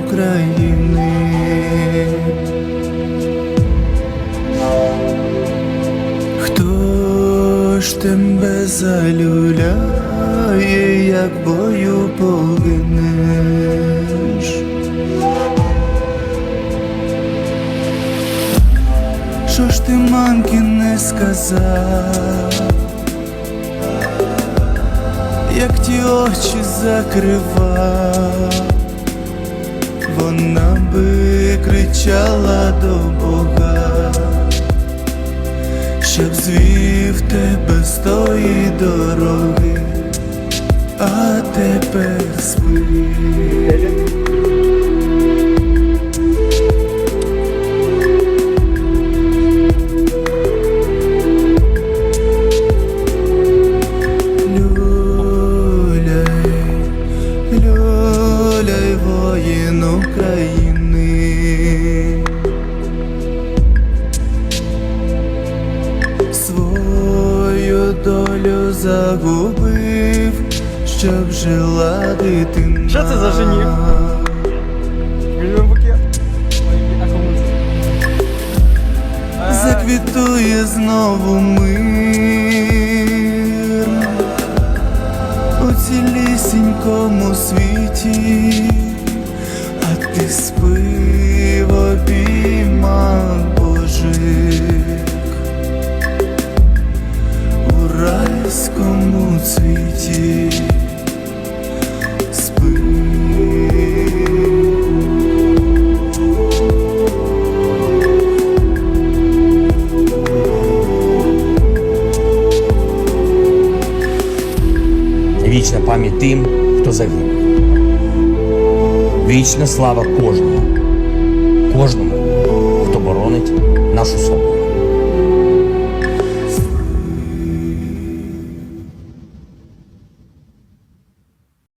України. Хто ж тебе залюляє, як бою погинеш? Що ж ти мамки не сказав? Як ті очі закривав, кричала до Бога, щоб звів тебе з тої дороги, а тепер спи. Свою долю загубив, щоб жила дитина. Що це за жених? Заквітує знову мир у цілісінькому світі, райському цвіті. Спи. Вічна пам'ять тим, хто загинув. Вічна слава кожному, кожному, хто боронить нашу свободу.